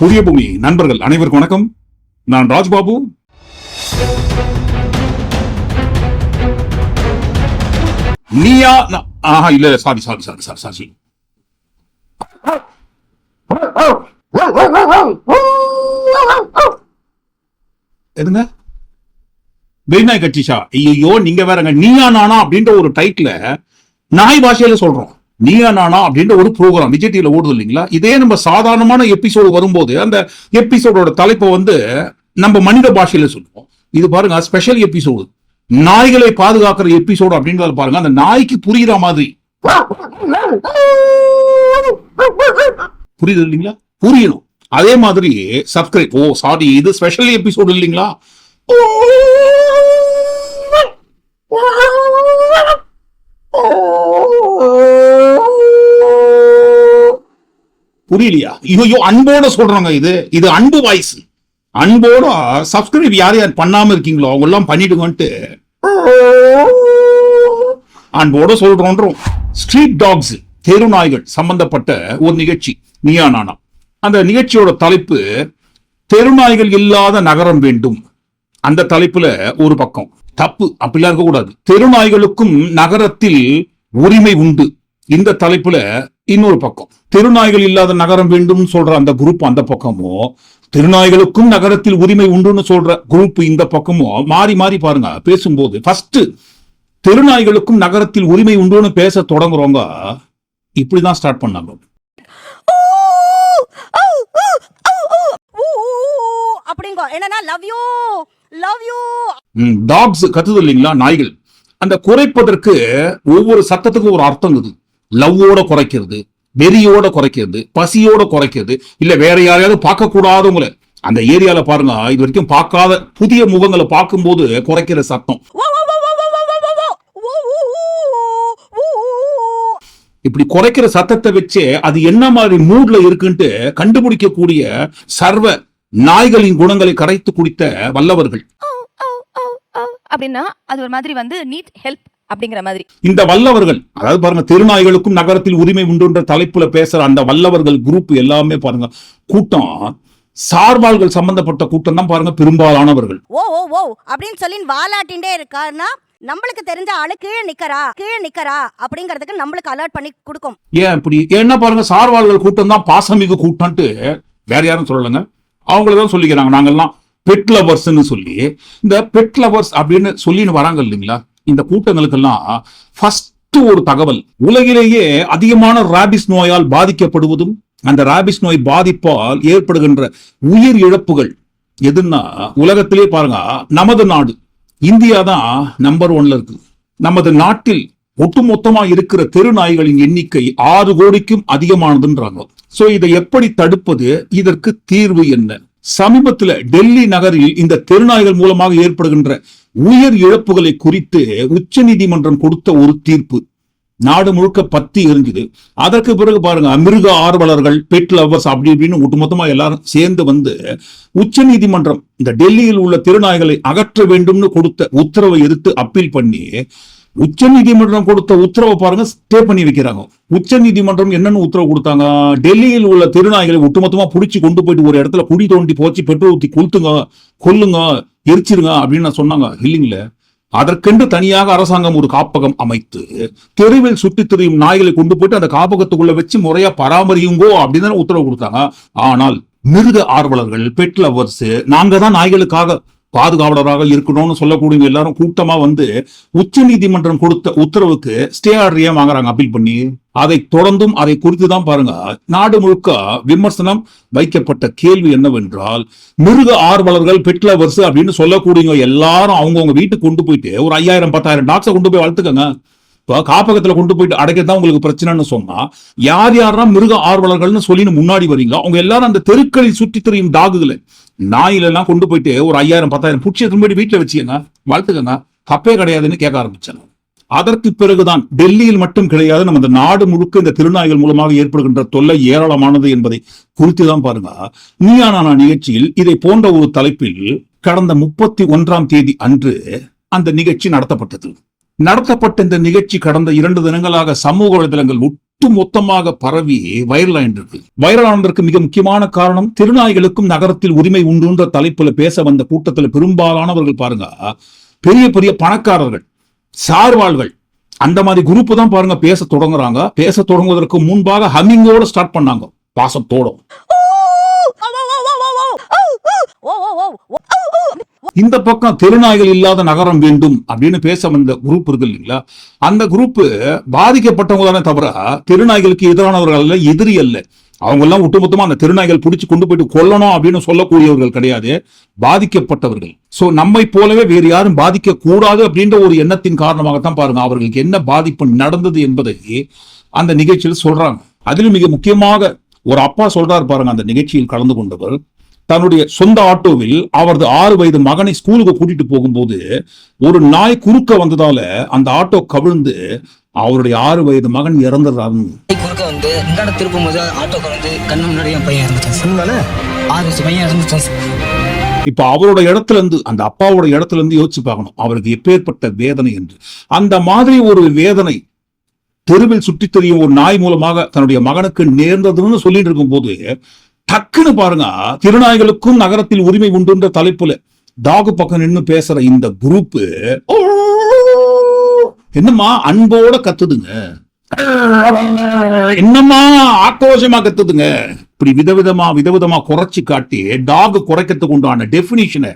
புதிய பூமி நண்பர்கள் அனைவருக்கும் வணக்கம். நான் ராஜ்பாபு. நீயா நா- ஆஹா இல்ல sorry sorry sorry sorry sorry எதுங்க? வெறிநாய் கட்சிஷா ஐயோ நீங்க வேறங்க நீயா நானா அப்படின்ற ஒரு டைட்டில நாய் பாஷையில சொல்றோம். நீயா நானா அப்படின்ற ஒரு ப்ரோக்ராம் விஜய் டிவியில் ஓடுது இல்லைங்களா? இதே நம்ம சாதாரணமான எபிசோடு வரும்போது அந்த எபிசோடோட தலைப்பை வந்து நம்ம மனித பாஷையில சொல்லுவோம். இது பாருங்க ஸ்பெஷல் எபிசோடு நாய்களை பாதுகாக்கிற எபிசோடு அப்படின்றத பாருங்க. அந்த நாய்க்கு புரியுற மாதிரி. புரியுது இல்லைங்களா? புரியணும். அதே மாதிரி சப்ஸ்கிரைப் ஓ சாரி இது ஸ்பெஷல் எபிசோடு இல்லைங்களா? புரியலையா? ஐயோ அன்போட சொல்றாங்க இது. இது அன்பு வாய்ஸ். அன்போட சப்ஸ்கிரைப் யார் யார் பண்ணாம இருக்கீங்களோ அவங்க எல்லாம் பண்ணிடுங்கன்ட்டு. அன்போட சொல்றோன்றோம். ஸ்ட்ரீட் டாக்ஸ் தெரு நாய்கள் சம்பந்தப்பட்ட ஒரு நிகழ்ச்சி. நீயா நானா. அந்த நிகழ்ச்சியோட தலைப்பு தெருநாய்கள் இல்லாத நகரம் வேண்டும். அந்த தலைப்புல ஒரு பக்கம் தப்பு அப்படிலாம் இருக்கக்கூடாது. தெருநாய்களுக்கும் நகரத்தில் உரிமை உண்டு. இந்த தலைப்புல இன்னொரு பக்கம் தெருநாய்கள் இல்லாத நகரம் வேண்டும் சொல்ற அந்த குரூப் அந்த பக்கமோ திருநாய்களுக்கும் நகரத்தில் உரிமை உண்டுன்னு சொல்ற குரூப் இந்த பக்கமோ மாறி மாறி பாருங்க. பேசும்போது ஃபர்ஸ்ட் தெருநாய்களுக்கும் நகரத்தில் உரிமை உண்டுன்னு பேச தொடங்குறவங்க இப்படிதான் ஸ்டார்ட் பண்ணாங்க. அப்படிங்கோ. என்னன்னா love you love you dogs கத்துது இல்லைங்களா நாய்கள். அந்த குறைப்பதற்கு ஒவ்வொரு சத்தத்துக்கும் ஒரு அர்த்தம் இருக்குது. லவ்வோட குறைக்கிறது வெறியோட குறைக்கிறது பசியோட குறைக்கிறது இல்ல வேற யாரையாவது பார்க்கக்கூடாதவங்கள அந்த ஏரியால பாருங்க இது வரைக்கும் பார்க்காத புதிய முகங்களை பார்க்கும்போது குறைக்கிற சத்தம். இப்படி குறைக்கிற சத்தத்தை வச்சு அது என்ன மாதிரி மூட்ல இருக்குன்ட்டு கண்டுபிடிக்கக்கூடிய சர்வ நாய்களின் குணங்களை கரைத்து குடித்த வல்லவர்கள். அப்படின்னா அது ஒரு மாதிரி வந்து நீட் ஹெல்ப் அப்படிங்கிற மாதிரி. இந்த வல்லவர்கள் அதாவது பாருங்க திருநாய்களுக்கும் நகரத்தில் உரிமை உண்டுன்ற தலைப்புல பேசுற அந்த வல்லவர்கள் குரூப் எல்லாமே பாருங்க கூட்டம் சார்பால்கள் சம்பந்தப்பட்ட கூட்டம் தான் பாருங்க பெரும்பாலானவர்கள். ஓ ஓ ஓ அப்படின்னு சொல்லி வாலாட்டின்டே இருக்காருன்னா நம்மளுக்கு தெரிஞ்ச ஆளு கீழே நிக்கறா கீழே நிக்கறா அப்படிங்கறதுக்கு நம்மளுக்கு அலர்ட் பண்ணி கொடுக்கும். ஏன் இப்படி? ஏன்னா பாருங்க சார்பால்கள் கூட்டம் தான் பாசமிகு கூட்டம்ட்டு வேற யாரும் சொல்லலைங்க. அவங்கள தான் சொல்லிக்கிறாங்க நாங்கெல்லாம் பெட் லவர்ஸ்னு சொல்லி. இந்த பெட் லவர்ஸ் அப்படின்னு சொல்லின்னு வராங்க இல்லைங்களா? இந்த கூட்டங்களுக்கெல்லாம் ஃபர்ஸ்ட் ஒரு தகவல். உலகிலேயே அதிகமான ராபிஸ் நோயால் பாதிக்கப்படுவதும் அந்த ராபிஸ் நோய் பாதிப்பால் ஏற்படுகின்ற உயிர் இழப்புகள் எதுன்னா உலகத்திலே பாருங்க நமது நாடு இந்தியா தான் நம்பர் ஒன்ல இருக்கு. நமது நாட்டில் ஒட்டுமொத்தமா இருக்கிற தெரு நாய்களின் எண்ணிக்கை ஆறு கோடிக்கும் அதிகமானதுன்றாங்க. சோ இதை எப்படி தடுப்பது? இதற்கு தீர்வு என்ன? சமீபத்துல டெல்லி நகரில் இந்த தெருநாய்கள் மூலமாக ஏற்படுகின்ற உயிர் இழப்புகளை குறித்து உச்சநீதிமன்றம் கொடுத்த ஒரு தீர்ப்பு. நாடு முழுக்க பத்தி எரிஞ்சுது. அதற்கு பிறகு பாருங்க அமிர்க ஆர்வலர்கள் பெட் லவர்ஸ் அப்படி இப்படின்னு ஒட்டுமொத்தமா எல்லாரும் சேர்ந்து வந்து உச்சநீதிமன்றம் இந்த டெல்லியில் உள்ள திருநாய்களை அகற்ற வேண்டும்னு கொடுத்த உத்தரவை எதிர்த்து அப்பீல் பண்ணி உச்சநீதிமன்றம் கொடுத்த உத்தரவை பாருங்க ஸ்டே பண்ணி வைக்கிறாங்க. உச்சநீதிமன்றம் என்னன்னு உத்தரவு கொடுத்தாங்க? டெல்லியில் உள்ள திருநாய்களை ஒட்டுமொத்தமா புடிச்சு கொண்டு போயிட்டு ஒரு இடத்துல குடி தோண்டி போச்சு பெட்ரோல் ஊத்தி கொளுத்துங்க கொல்லுங்க எரிச்சிருங்க அப்படின்னு சொன்னாங்க. இல்லைங்களே? அதற்கென்று தனியாக அரசாங்கம் ஒரு காப்பகம் அமைத்து தெருவில் சுற்றித் திரியும் நாய்களை கொண்டு போயிட்டு அந்த காப்பகத்துக்குள்ள வச்சு முறையா பராமரியுங்கோ அப்படின்னு உத்தரவு கொடுத்தாங்க. ஆனால் மிருக ஆர்வலர்கள் பெட் லவர்ஸ் நாங்க தான் நாய்களுக்காக பாதுகாவலராக இருக்கணும்னு சொல்லக்கூடிய எல்லாரும் கூட்டமா வந்து உச்ச நீதிமன்றம் கொடுத்த உத்தரவுக்கு ஸ்டே ஆர்டர் ஏன் வாங்குறாங்க? அப்பீல் பண்ணி. அதை தொடர்ந்தும் அதை குறித்து தான் பாருங்க. நாடு முழுக்க விமர்சனம் வைக்கப்பட்ட கேள்வி என்னவென்றால் மிருக ஆர்வலர்கள் பெட் லவர்ஸ் அப்படின்னு சொல்லக்கூடியவங்க எல்லாரும் அவங்கவுங்க வீட்டுக்கு கொண்டு போயிட்டு ஒரு ஐயாயிரம் பத்தாயிரம் டாக்ஸை கொண்டு போய் வளர்த்துக்கங்க. இப்போ காப்பகத்துல கொண்டு போயிட்டு அடைக்கதான் உங்களுக்கு பிரச்சனைன்னு சொன்னா யார் யாரெல்லாம் மிருக ஆர்வலர்கள்னு சொல்லின்னு முன்னாடி வரீங்களோ அவங்க எல்லாரும் அந்த தெருக்களில் சுற்றி திரியும் டாகுகளை நாயிலெல்லாம் கொண்டு போயிட்டு ஒரு ஐயாயிரம் பத்தாயிரம் புடிச்சு திரும்பி வீட்டில் வீட்டுல வச்சுக்கங்க வளர்த்துக்கங்க தப்பே கிடையாதுன்னு கேட்க ஆரம்பிச்சாங்க. அதற்கு பிறகுதான் டெல்லியில் மட்டும் கிடையாது நம்ம இந்த நாடு முழுக்க இந்த திருநாய்கள் மூலமாக ஏற்படுகின்ற தொல்லை ஏராளமானது என்பதை குறித்து தான் பாருங்க. நீயானா நிகழ்ச்சியில் இதை போன்ற ஒரு தலைப்பில் கடந்த முப்பத்தி ஒன்றாம் தேதி அன்று அந்த நிகழ்ச்சி நடத்தப்பட்டது. நடத்தப்பட்ட இந்த நிகழ்ச்சி கடந்த இரண்டு தினங்களாக சமூக வலைதளங்கள் ஒட்டு மொத்தமாக பரவி வைரல் ஆயிருக்கு வைரல் ஆனதற்கு மிக முக்கியமான காரணம் திருநாய்களுக்கும் நகரத்தில் உரிமை உண்டுன்ற தலைப்புல பேச வந்த கூட்டத்தில் பெரும்பாலானவர்கள் பாருங்க பெரிய பெரிய பணக்காரர்கள் சார்வாள்கள் அந்த மாதிரி குரூப் தான் பாருங்க பேச தொடங்குறாங்க பேச தொடங்குவதற்கு முன்பாக ஹம்மிங்கோட ஸ்டார்ட் பண்ணாங்க பாசத்தோட இந்த பக்கம் தெருநாய்கள் இல்லாத நகரம் வேண்டும் அப்படின்னு பேச வந்த குரூப் இருக்கு இல்லைங்களா? அந்த குரூப் பாதிக்கப்பட்டவங்க தானே தவிர தெருநாய்களுக்கு எதிரானவர்கள் அல்ல எதிரி அல்ல. அவங்க எல்லாம் ஒட்டுமொத்தமா அந்த திருநாய்கள் பிடிச்சு கொண்டு போயிட்டு கொல்லணும் அப்படின்னு சொல்லக்கூடியவர்கள் கிடையாது. பாதிக்கப்பட்டவர்கள். சோ நம்மை போலவே வேறு யாரும் பாதிக்க கூடாது அப்படின்ற ஒரு எண்ணத்தின் காரணமாகத்தான் பாருங்க. அவர்களுக்கு என்ன பாதிப்பு நடந்தது என்பதை அந்த நிகழ்ச்சியில் சொல்றாங்க. அதிலும் மிக முக்கியமாக ஒரு அப்பா சொல்றாரு பாருங்க அந்த நிகழ்ச்சியில் கலந்து கொண்டவர். தன்னுடைய சொந்த ஆட்டோவில் அவரது ஆறு வயது மகனை ஸ்கூலுக்கு கூட்டிட்டு போகும்போது ஒரு நாய் குறுக்க வந்ததால அந்த ஆட்டோ கவிழ்ந்து அவருடைய ஆறு வயது மகன் இறந்துடுறாரு. குறுக்க வந்து இந்தாண்ட திருப்பும் போது ஆட்டோக்கார வந்து கண்ணு முன்னாடி என் பையன் இறந்துட்டான். சார் ஆறு வயசு பையன் இறந்துட்டான் சார். இப்ப அவரோட இடத்துல இருந்து அந்த அப்பாவோட இடத்துல இருந்து யோசிச்சு பார்க்கணும். அவருக்கு எப்பேற்பட்ட வேதனை என்று. அந்த மாதிரி ஒரு வேதனை தெருவில் சுற்றித் திரியும் ஒரு நாய் மூலமாக தன்னுடைய மகனுக்கு நேர்ந்ததுன்னு சொல்லிட்டு இருக்கும்போது டக்குன்னு பாருங்க திருநாய்களுக்கும் நகரத்தில் உரிமை உண்டுன்ற தலைப்புல டாகு பக்கம் நின்று பேசுற இந்த குரூப் என்னம்மா அன்போட கத்துதுங்க என்னம்மா ஆக்ரோஷமா கத்துதுங்க இப்படி விதவிதமா விதவிதமா குறைச்சு காட்டி டாக் குறைக்கிறதுக்கு உண்டான டெபினிஷனை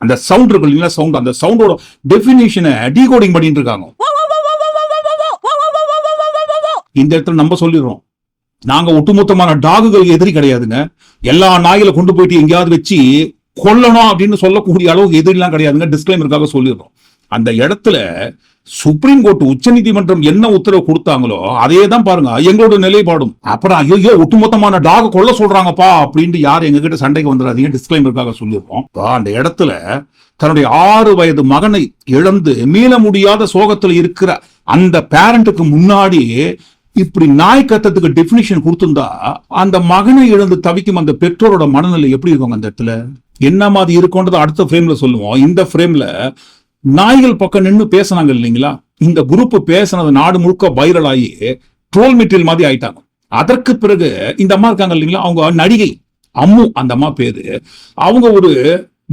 அந்த சவுண்ட் இருக்கு இல்லைங்களா சவுண்ட் அந்த சவுண்டோட டெபினிஷனை டீகோடிங் பண்ணிட்டு இருக்காங்க இந்த இடத்துல நம்ம சொல்லிடுறோம் நாங்க ஒட்டுமொத்தமான டாகுகள் எதிரி கிடையாதுங்க. எல்லா நாய்களை கொண்டு போயிட்டு எங்கேயாவது வச்சு கொல்லணும் அப்படின்னு சொல்லக்கூடிய அளவுக்கு எதிரிலாம் கிடையாதுங்க. டிஸ்கிளைமருக்காக சொல்லிடுறோம். அந்த இடத்துல சுப்ரீம் கோர்ட் உச்சநீதிமன்றம் என்ன உத்தரவு கொடுத்தாங்களோ அதே தான் பாருங்க. எங்களோட நிலைப்பாடும். அப்புறம் ஐயோ ஒட்டுமொத்தமான டாக கொல்ல சொல்றாங்கப்பா அப்படின்ட்டு யார் எங்ககிட்ட சண்டைக்கு வந்துடாதீங்க. டிஸ்கிளைமருக்காக சொல்லியிருக்கோம் அந்த இடத்துல தன்னுடைய ஆறு வயது மகனை இழந்து மீள முடியாத சோகத்துல இருக்கிற அந்த பேரண்ட்டுக்கு முன்னாடி இப்படி நாய் கத்தத்துக்கு டெபினிஷன் கொடுத்திருந்தா அந்த மகனை இழந்து தவிக்கும் அந்த பெற்றோரோட மனநிலை எப்படி இருக்கும் அந்த இடத்துல? என்ன மாதிரி இருக்கும்ன்றத அடுத்த ஃப்ரேம்ல சொல்லுவோம். இந்த ஃப்ரேம்ல நாய்கள் பக்கம் நின்னு பேசுனாங்க இல்லைங்களா? இந்த குரூப் பேசுனது நாடு முழுக்க வைரல் ஆகி ட்ரோல் மெட்டீரியல் மாதிரி ஆயிட்டாங்க. அதற்கு பிறகு இந்த அம்மா இருக்காங்க இல்லைங்களா? அவங்க நடிகை அம்மு அந்த அம்மா பேரு. அவங்க ஒரு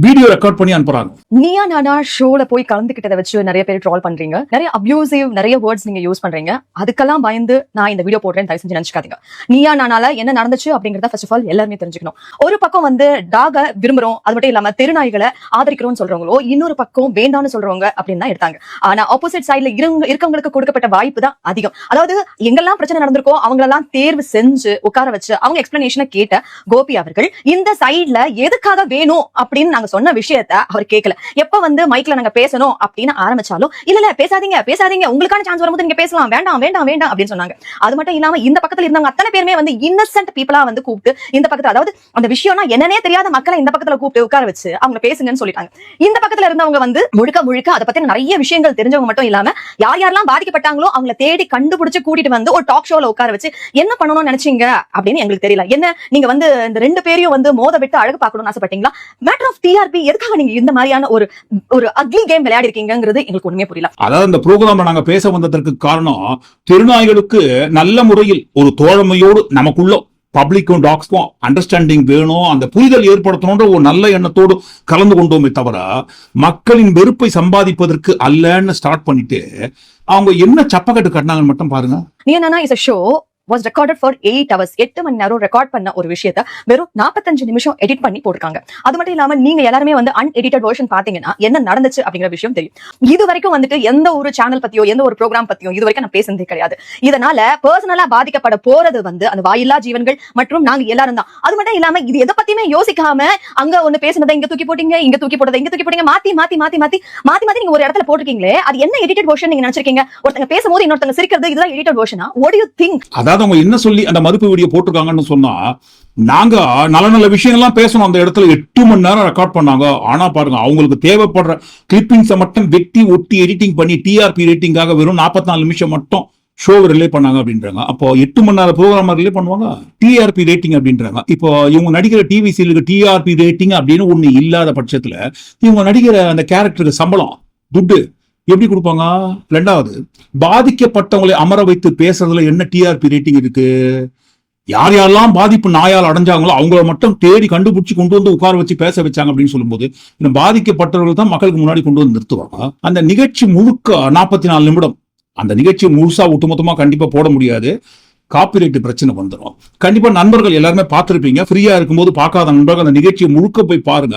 வீடியோ ரெக்கார்ட் பண்ணி அனுப்புறாங்க. நீயா நானா ஷோல போய் கலந்துகிட்டதை வச்சு நிறைய பேர் ட்ரால் பண்றீங்க. நிறைய அபியூசிவ் நிறைய வேர்ட்ஸ் நீங்க யூஸ் பண்றீங்க. அதுக்கெல்லாம் பயந்து நான் இந்த வீடியோ போடுறேன்னு தயவு செஞ்சு நினைச்சுக்காதீங்க. நீயா நானால என்ன நடந்துச்சு அப்படிங்கறத ஃபர்ஸ்ட் ஆஃப் ஆல் எல்லாருமே தெரிஞ்சுக்கணும். ஒரு பக்கம் வந்து டாக விரும்புறோம் அது மட்டும் இல்லாம தெருநாய்களை ஆதரிக்கிறோம்னு சொல்றவங்களோ இன்னொரு பக்கம் வேண்டாம்னு சொல்றவங்க அப்படின்னு தான் எடுத்தாங்க. ஆனா ஆப்போசிட் சைடுல இருங்க இருக்கவங்களுக்கு கொடுக்கப்பட்ட வாய்ப்பு தான் அதிகம். அதாவது எங்கெல்லாம் பிரச்சனை நடந்திருக்கோ அவங்களெல்லாம் தேர்வு செஞ்சு உட்கார வச்சு அவங்க எக்ஸ்பிளனேஷனை கேட்ட கோபி அவர்கள் இந்த சைடுல எதுக்காக வேணும் அப்படின்னு நாங்க நாங்க சொன்ன விஷயத்த அவர் கேட்கல எப்ப வந்து மைக்ல நாங்க பேசணும் அப்படின்னு ஆரம்பிச்சாலும் இல்ல இல்ல பேசாதீங்க பேசாதீங்க. உங்களுக்கான சான்ஸ் வரும்போது நீங்க பேசலாம். வேண்டாம் வேண்டாம் வேண்டாம் அப்படின்னு சொன்னாங்க. அது மட்டும் இல்லாம இந்த பக்கத்துல இருந்தவங்க அத்தனை பேருமே வந்து இன்னசென்ட் பீப்புளா வந்து கூப்பிட்டு இந்த பக்கத்துல அதாவது அந்த விஷயம்னா என்னன்னே தெரியாத மக்களை இந்த பக்கத்துல கூப்பிட்டு உட்கார வச்சு அவங்க பேசுங்கன்னு சொல்லிட்டாங்க. இந்த பக்கத்துல இருந்தவங்க வந்து முழுக்க முழுக்க அதை பத்தி நிறைய விஷயங்கள் தெரிஞ்சவங்க மட்டும் இல்லாம யார் யாரெல்லாம் பாதிக்கப்பட்டாங்களோ அவங்கள தேடி கண்டுபிடிச்சு கூட்டிட்டு வந்து ஒரு டாக் ஷோல உட்கார வச்சு என்ன பண்ணணும்னு நினைச்சீங்க? அப்படின்னு எங்களுக்கு தெரியல. என்ன நீங்க வந்து இந்த ரெண்டு பேரையும் வந்து மோத விட்டு அழகு பார்க்கணும்னு ஆசைப்பட்டீங்களா? மேட்டர் ஆஃப் டிஆர்பி எதுக்காக நீங்க இந்த மாதிரியான ஒரு ஒரு அக்லி கேம் விளையாடி இருக்கீங்கிறது எங்களுக்கு ஒண்ணுமே புரியல. அதாவது இந்த ப்ரோக்ராம்ல நாங்க பேச வந்ததற்கு காரணம் திருநாய்களுக்கு நல்ல முறையில் ஒரு தோழமையோடு நமக்குள்ள பப்ளிக்கும் டாக்ஸ்க்கும் அண்டர்ஸ்டாண்டிங் வேணும் அந்த புரிதல் ஏற்படுத்தணுன்ற ஒரு நல்ல எண்ணத்தோடு கலந்து கொண்டோமே தவிர மக்களின் வெறுப்பை சம்பாதிப்பதற்கு அல்லன்னு ஸ்டார்ட் பண்ணிட்டு அவங்க என்ன சப்பக்கட்டு கட்டினாங்கன்னு மட்டும் பாருங்க. நீ என்னன்னா is show was recorded for eight hours எட்டு மணி நேரம் ரெக்கார்ட் பண்ண ஒரு விஷயத்த வெறும் நாற்பத்தஞ்சு நிமிஷம் எடிட் பண்ணி போட்டிருக்காங்க. அது மட்டும் இல்லாம நீங்க எல்லாருமே வந்து அன்எடிட்டட் வெர்ஷன் பாத்தீங்கன்னா என்ன நடந்துச்சு அப்படிங்கிற விஷயம் தெரியும். இது வரைக்கும் வந்துட்டு எந்த ஒரு சேனல் பத்தியோ எந்த ஒரு ப்ரோக்ராம் பத்தியோ இது வரைக்கும் நான் பேசுனதே கிடையாது. இதனால பர்சனலா பாதிக்கப்பட போறது வந்து அந்த வாயில்லா ஜீவன்கள் மற்றும் நாங்க எல்லாரும் தான். அது மட்டும் இல்லாம இது எதை பத்தியுமே யோசிக்காம அங்க ஒண்ணு பேசுனதை இங்க தூக்கி போட்டீங்க இங்க தூக்கி போட்டதை இங்க தூக்கி போட்டீங்க மாத்தி மாத்தி மாத்தி மாத்தி மாத்தி மாத்தி நீங்க ஒரு இடத்துல போட்டிருக்கீங்களே அது என்ன எடிட்டட் வெர்ஷன் நீங்க நினைச்சிருக்கீங்க? ஒருத்தங்க பேசும்போது இன்னொருத்தங்க சிரிக்கிறது இதுதான் எடிட்டட் வெர்ஷனா what do அதாவது அவங்க என்ன சொல்லி அந்த மறுப்பு வீடியோ போட்டிருக்காங்கன்னு சொன்னா நாங்க நல்ல நல்ல விஷயங்கள்லாம் பேசணும். அந்த இடத்துல எட்டு மணி நேரம் ரெக்கார்ட் பண்ணாங்க. ஆனா பாருங்க அவங்களுக்கு தேவைப்படுற கிளிப்பிங்ஸை மட்டும் வெட்டி ஒட்டி எடிட்டிங் பண்ணி டிஆர்பி ரேட்டிங்காக வெறும் 44 நாலு நிமிஷம் மட்டும் ஷோ ரிலே பண்ணாங்க அப்படின்றாங்க. அப்போ எட்டு மணி நேரம் ப்ரோக்ராம் ரிலே பண்ணுவாங்க? டிஆர்பி ரேட்டிங் அப்படின்றாங்க. இப்போ இவங்க நடிக்கிற டிவி சீலுக்கு டிஆர்பி ரேட்டிங் அப்படின்னு ஒண்ணு இல்லாத பட்சத்துல இவங்க நடிக்கிற அந்த கேரக்டருக்கு சம்பளம் துட்டு எப்படி கொடுப்பாங்க? ரெண்டாவது பாதிக்கப்பட்டவங்களை அமர வைத்து பேசுறதுல என்ன டிஆர்பி ரேட்டிங் இருக்கு? யார் யாரெல்லாம் பாதிப்பு நாயால் அடைஞ்சாங்களோ அவங்கள மட்டும் தேடி கண்டுபிடிச்சு கொண்டு வந்து உட்கார வச்சு பேச வச்சாங்க அப்படின்னு சொல்லும்போது இந்த பாதிக்கப்பட்டவர்கள் தான் மக்களுக்கு முன்னாடி கொண்டு வந்து நிறுத்துவாங்க. அந்த நிகழ்ச்சி முழுக்க நாற்பத்தி நாலு நிமிடம் அந்த நிகழ்ச்சி முழுசா ஒட்டுமொத்தமா கண்டிப்பா போட முடியாது. காப்பிரைட் பிரச்சனை வந்துடும் கண்டிப்பா நண்பர்கள் எல்லாருமே பார்த்திருப்பீங்க. ஃப்ரீயா இருக்கும்போது பார்க்காத நண்பர்கள் அந்த நிகழ்ச்சியை முழுக்க போய் பாருங்க.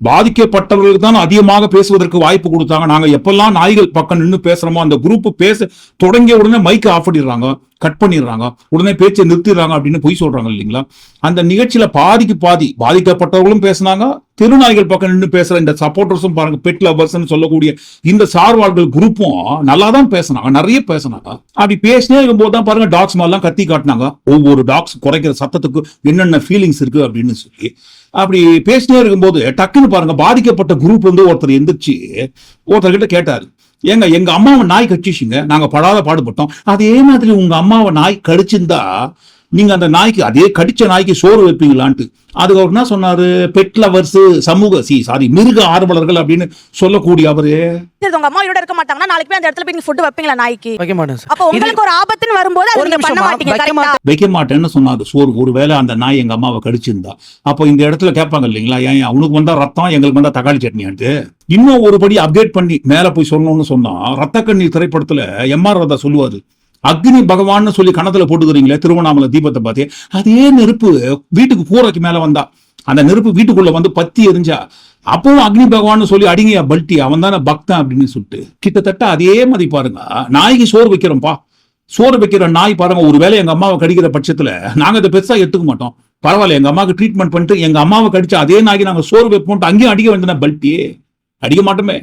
பாதிக்கப்பட்டவர்களுக்கு தான் அதிகமாக பேசுவதற்கு வாய்ப்பு கொடுத்தாங்க. நாங்க எப்பெல்லாம் நாய்கள் பக்கம் நின்று பேசுறோமோ அந்த குரூப் பேச தொடங்கிய உடனே மைக்கை ஆஃப் பண்ணிடுறாங்க கட் பண்ணிடுறாங்க. உடனே பேச்சை நிறுத்திடுறாங்க அப்படின்னு பொய் சொல்றாங்க இல்லைங்களா? அந்த நிகழ்ச்சியில பாதிக்கு பாதி பாதிக்கப்பட்டவர்களும் பேசுனாங்க திருநாய்கள் பக்கம் நின்று பேசுற இந்த சப்போர்டர்ஸும் பாருங்க பெட் லவர்ஸ் சொல்லக்கூடிய இந்த சார்வாள்கள் குரூப்பும் நல்லா தான் பேசினாங்க நிறைய பேசினாங்க. அப்படி பேசினே இருக்கும்போது தான் பாருங்க டாக்ஸ் மாதிரிலாம் கத்தி காட்டினாங்க. ஒவ்வொரு டாக்ஸ் குறைக்கிற சத்தத்துக்கு என்னென்ன ஃபீலிங்ஸ் இருக்கு அப்படின்னு சொல்லி. அப்படி பேசினே இருக்கும்போது டக்குன்னு பாருங்க பாதிக்கப்பட்ட குரூப் வந்து ஒருத்தர் எந்திரிச்சு ஒருத்தர்கிட்ட கேட்டாரு. ஏங்க எங்க அம்மாவை நாய் கடிச்சிச்சுங்க. நாங்க படாத பாடுபட்டோம். அதே மாதிரி உங்க அம்மாவை நாய் கடிச்சிருந்தா நீங்க அந்த நாய்க்கு அதே கடிச்ச நாய்க்கு சோறு வைப்பீங்களான்ட்டு. அதுக்கு அவர் என்ன சொன்னாரு? பெட் லவர்ஸ் சமூக சி சாரி மிருக ஆர்வலர்கள் அப்படின்னு சொல்லக்கூடிய அவரு. உங்க அம்மா உயிரோட இருக்க மாட்டாங்கன்னா நாளைக்கு போய் அந்த இடத்துல போய் நீங்க ஃபுட் வைப்பீங்களா நாய்க்கு? வைக்க மாட்டேன் சார் அப்ப உங்களுக்கு ஒரு ஆபத்துன்னு வரும்போது அது ஒரு நீங்க பண்ண மாட்டீங்க. வைக்க மாட்டேன்னு சொன்னாரு சோறு. ஒருவேளை அந்த நாய் எங்க அம்மாவை கடிச்சிருந்தா. அப்போ இந்த இடத்துல கேட்பாங்க இல்லைங்களா ஏன் அவனுக்கு வந்தா ரத்தம் எங்களுக்கு வந்தா தக்காளி சட்னியான்ட்டு? இன்னும் ஒரு படி அப்டேட் பண்ணி மேல போய் சொல்லணும்னு சொன்னா ரத்த கண்ணீர் திரைப்படத்துல எம் ஆர் ராதா சொல்லுவாரு அக்னி பகவான்னு சொல்லி கணத்துல போட்டுக்கிறீங்களே திருவண்ணாமலை தீபத்தை பார்த்து. அதே நெருப்பு வீட்டுக்கு கூரைக்கு மேல வந்தா. அந்த நெருப்பு வீட்டுக்குள்ள வந்து பத்தி எரிஞ்சா. அப்பவும் அக்னி பகவான்னு சொல்லி அடிங்கியா பல்ட்டி அவன் தானே பக்தன் அப்படின்னு சொல்லிட்டு. கிட்டத்தட்ட அதே மாதிரி பாருங்க. நாய்க்கு சோறு வைக்கிறோம்ப்பா. சோறு வைக்கிற நாய் பாருங்க ஒருவேளை எங்க அம்மாவை கடிக்கிற பட்சத்துல நாங்க இதை பெருசா எடுத்துக்க மாட்டோம். பரவாயில்ல எங்க அம்மாவுக்கு ட்ரீட்மெண்ட் பண்ணிட்டு எங்க அம்மாவை கடிச்ச அதே நாய்க்கு நாங்க சோறு வைப்போம் அங்கேயும் அடிக்க வேண்டியது பல்ட்டி. அடிக்க மாட்டோமே.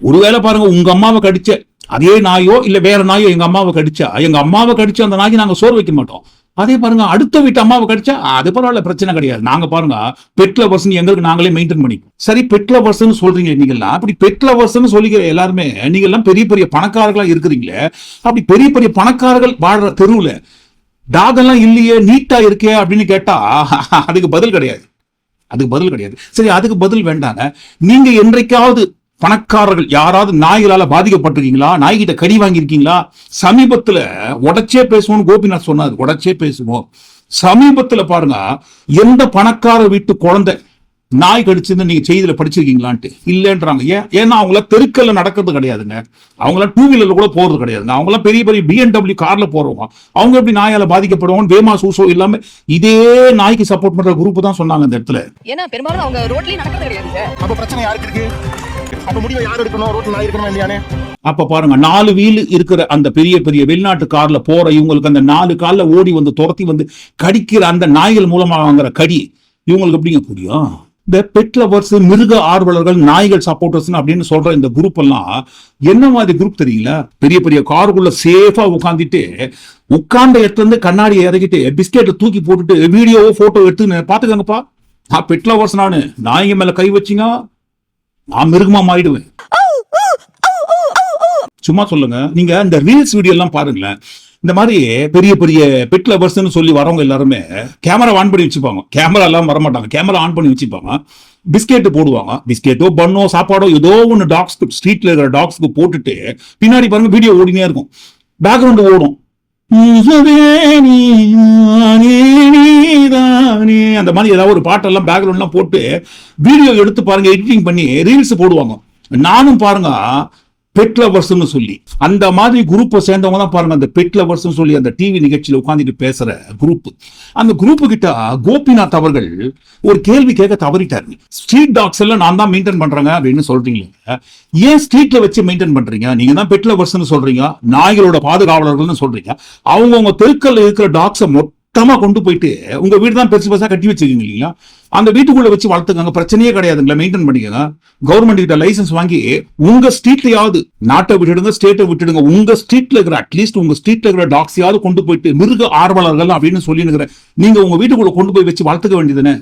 ஒருவேளை பாருங்க உங்க அம்மாவை கடிச்ச அதே நாயோ இல்ல வேற நாயோ எங்க அம்மாவை கடிச்சா? எங்க அம்மாவை கடிச்ச அந்த நாய்க்கு நாங்க சோறு வைக்க மாட்டோம். அதே பாருங்க அடுத்த வீட்டு அம்மாவை கடிச்சா அது பரவாயில்ல பிரச்சனை கிடையாது. நாங்க பாருங்க பெட் லவர்ஸ் எங்களுக்கு நாங்களே மெயின்டைன் பண்ணிப்போம். சரி பெட் லவர்ஸ் சொல்றீங்க நீங்கெல்லாம் அப்படி பெட் லவர்ஸ் சொல்லிக்கிற எல்லாருமே நீங்க எல்லாம் பெரிய பெரிய பணக்காரர்களா இருக்கிறீங்களே அப்படி பெரிய பெரிய பணக்காரர்கள் வாழ்ற தெருவுல டாக் எல்லாம் இல்லையே நீட்டா இருக்கே அப்படின்னு கேட்டா அதுக்கு பதில் கிடையாது. அதுக்கு பதில் கிடையாது. சரி அதுக்கு பதில் வேண்டாங்க. நீங்க என்றைக்காவது பணக்காரர்கள் யாராவது நாய்களால பாதிக்கப்பட்டிருக்கீங்களா? நாய்கிட்ட கடி வாங்கியிருக்கீங்களா? சமீபத்துல உடச்சே பேசுவோம்னு கோபிநாத் சொன்னார். உடச்சே பேசுவோம். சமீபத்துல பாருங்க எந்த பணக்கார வீட்டு குழந்தை நாய் கடிச்சிருந்து நீங்க செய்தியில படிச்சிருக்கீங்களான்ட்டு. இல்லைன்றாங்க. ஏன்? ஏன்னா அவங்கள தெருக்கல்ல நடக்கிறது கிடையாதுங்க. அவங்களாம் டூ வீலர்ல கூட போறது கிடையாதுங்க. அவங்களாம் பெரிய பெரிய பிஎன்டபிள்யூ கார்ல போறவங்க. அவங்க எப்படி நாயால பாதிக்கப்படுவாங்க வேமா சூசோ இல்லாம இதே நாய்க்கு சப்போர்ட் பண்ற குரூப் தான் சொன்னாங்க இந்த இடத்துல. ஏன்னா பெரும்பாலும் அவங்க ரோட்லயே நடக்கிறது கிடையாது அப்ப பிரச்சனை யாருக்கு இருக்கு? அப்ப முடிவை யார் எடுக்கணும்? ரோட்ல நான் இருக்கணும் இல்லையானே? அப்ப பாருங்க நாலு வீல் இருக்கிற அந்த பெரிய பெரிய வெளிநாட்டு கார்ல போற இவங்களுக்கு அந்த நாலு கால்ல ஓடி வந்து துரத்தி வந்து கடிக்கிற அந்த நாய்கள் மூலமா வாங்குற கடி இவங்களுக்கு எப்படிங்க புரியும்? இந்த பெட் லவர்ஸ் மிருக ஆர்வலர்கள் நாய்கள் சப்போர்ட்டர்ஸ் அப்படின்னு சொல்ற இந்த குரூப் எல்லாம் என்ன மாதிரி குரூப் தெரியுங்களா? பெரிய பெரிய காருக்குள்ள சேஃபா உட்காந்துட்டு உட்கார்ந்த இடத்துல இருந்து கண்ணாடி இறக்கிட்டு பிஸ்கெட்டை தூக்கி போட்டுட்டு வீடியோவோ போட்டோ எடுத்து பாத்துக்கங்கப்பா நான் பெட் லவர்ஸ் நானு. நாய்ங்க மேல கை வச்சிங்க. நான் மிருகமா மாறிடுவேன். சும்மா சொல்லுங்க. நீங்க இந்த ரீல்ஸ் வீடியோ எல்லாம் பாருங்களேன். இந்த மாதிரி பெரிய பெரிய பெட் லவர்ஸ்னு சொல்லி வரவங்க எல்லாருமே கேமரா ஆன் பண்ணி வச்சுப்பாங்க. கேமரா எல்லாம் வர மாட்டாங்க கேமரா ஆன் பண்ணி வச்சுப்பாங்க. பிஸ்கெட் போடுவாங்க. பிஸ்கெட்டோ பன்னோ சாப்பாடோ ஏதோ ஒன்று டாக்ஸ்க்கு ஸ்ட்ரீட்ல இருக்கிற டாக்ஸ்க்கு போட்டுட்டு பின்னாடி பாருங்க வீடியோ ஓடினே இருக்கும். பேக்ரவுண்ட் ஓடும். அந்த மாதிரி ஏதாவது ஒரு பாட்டெல்லாம் பேக்ரவுண்ட்லாம் போட்டு வீடியோ எடுத்து பாருங்க எடிட்டிங் பண்ணி ரீல்ஸ் போடுவாங்க. நானும் பாருங்க பெட் லவர்ஸ்னு சொல்லி. அந்த மாதிரி குரூப்பை சேர்ந்தவங்க தான் பாருங்க அந்த பெட் லவர்ஸ்னு சொல்லி அந்த டிவி நிகழ்ச்சியில் உட்காந்துட்டு பேசுற குரூப் அந்த குரூப் கிட்ட கோபிநாத் அவர்கள் ஒரு கேள்வி கேட்க தவறிட்டாரு. ஸ்ட்ரீட் டாக்ஸ் எல்லாம் நான் தான் மெயின்டைன் பண்றேங்க அப்படின்னு சொல்றீங்க ஏன் ஸ்ட்ரீட்ல வச்சு மெயின்டைன் பண்றீங்க? நீங்க தான் பெட் லவர்ஸ்னு சொல்றீங்க. நாய்களோட பாதுகாவலர்கள்னு சொல்றீங்க. அவங்கவுங்க தெருக்கல்ல இருக்கிற டாக்ஸை மொத்தமா கொண்டு போயிட்டு உங்க வீடு தான் பெருசு பெருசா கட்டி வச்சிருக்கீங்க இல்லையா அந்த வீட்டுக்குள்ள வச்சு வளர்த்துக்கங்க. பிரச்சனையே கிடையாதுங்களா மெயின்டைன் பண்ணிக்கங்க. கவர்மெண்ட் கிட்ட லைசன்ஸ் வாங்கி உங்க ஸ்ட்ரீட்லயாவது நாட்டை விட்டுடுங்க ஸ்டேட்டை விட்டுடுங்க உங்க ஸ்ட்ரீட்ல இருக்கிற அட்லீஸ்ட் உங்க ஸ்ட்ரீட்ல இருக்கிற டாக்ஸையாவது கொண்டு போயிட்டு மிருக ஆர்வலர்கள் அப்படின்னு சொல்லினுக்கிறேன் நீங்க உங்க வீட்டுக்குள்ள கொண்டு போய் வச்சு வளர்த்துக்க வேண்டியதுன்னு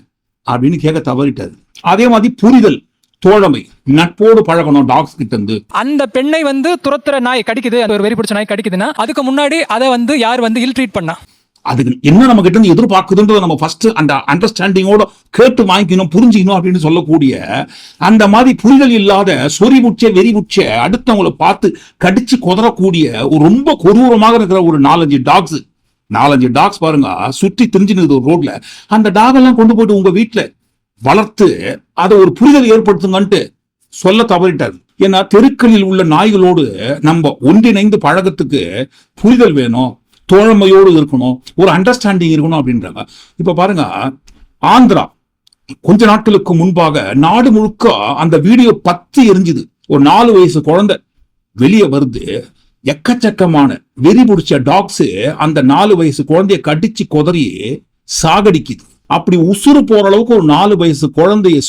அப்படின்னு கேட்க தவறிட்டாரு. அதே மாதிரி புரிதல் தோழமை நட்போடு பழகணும் டாக்ஸ் கிட்ட இருந்து அந்த பெண்ணை வந்து துரத்துற நாய் கடிக்குது அது ஒரு வெறி பிடிச்ச நாய் கடிக்குதுன்னா அதுக்கு முன்னாடி அதை வந்து யார் வந்து இல் ட்ரீட் பண்ணா? அதுக்கு என்ன நம்ம கிட்ட இருந்து எதிர்பார்க்குதுன்றத நம்ம ஃபர்ஸ்ட் அந்த அண்டர்ஸ்டாண்டிங்கோட கேட்டு வாங்கிக்கணும் புரிஞ்சுக்கணும் அப்படின்னு சொல்லக்கூடிய அந்த மாதிரி புரிதல் இல்லாத சொறி முச்ச வெறி முச்ச அடுத்தவங்களை பார்த்து கடிச்சு குதறக்கூடிய ஒரு ரொம்ப கொரூரமாக இருக்கிற ஒரு நாலஞ்சு டாக்ஸ் நாலஞ்சு டாக்ஸ் பாருங்க சுற்றி திரிஞ்சுனுது ஒரு ரோட்ல அந்த டாக் எல்லாம் கொண்டு போயிட்டு உங்க வீட்டுல வளர்த்து அதை ஒரு புரிதல் ஏற்படுத்துங்கன்ட்டு சொல்ல தவறிட்டார். ஏன்னா தெருக்களில் உள்ள நாய்களோடு நம்ம ஒன்றிணைந்து பழகத்துக்கு புரிதல் வேணும். தோழமையோடு இருக்கணும் ஒரு அண்டர்ஸ்டாண்டிங் இருக்கணும் அப்படின்றாங்க இப்ப பாருங்க ஆந்திரா கொஞ்ச நாட்களுக்கு முன்பாக நாடு முழுக்க அந்த வீடியோ பத்து எரிஞ்சுது. ஒரு நாலு வயசு குழந்தை வெளியே வருது எக்கச்சக்கமான வெறி பிடிச்ச டாக்ஸ் அந்த நாலு வயசு குழந்தைய கடிச்சு குதறி சாகடிக்குது. அப்படி உசுறு போற அளவுக்கு ஒரு நாலு வயசு குழந்தைய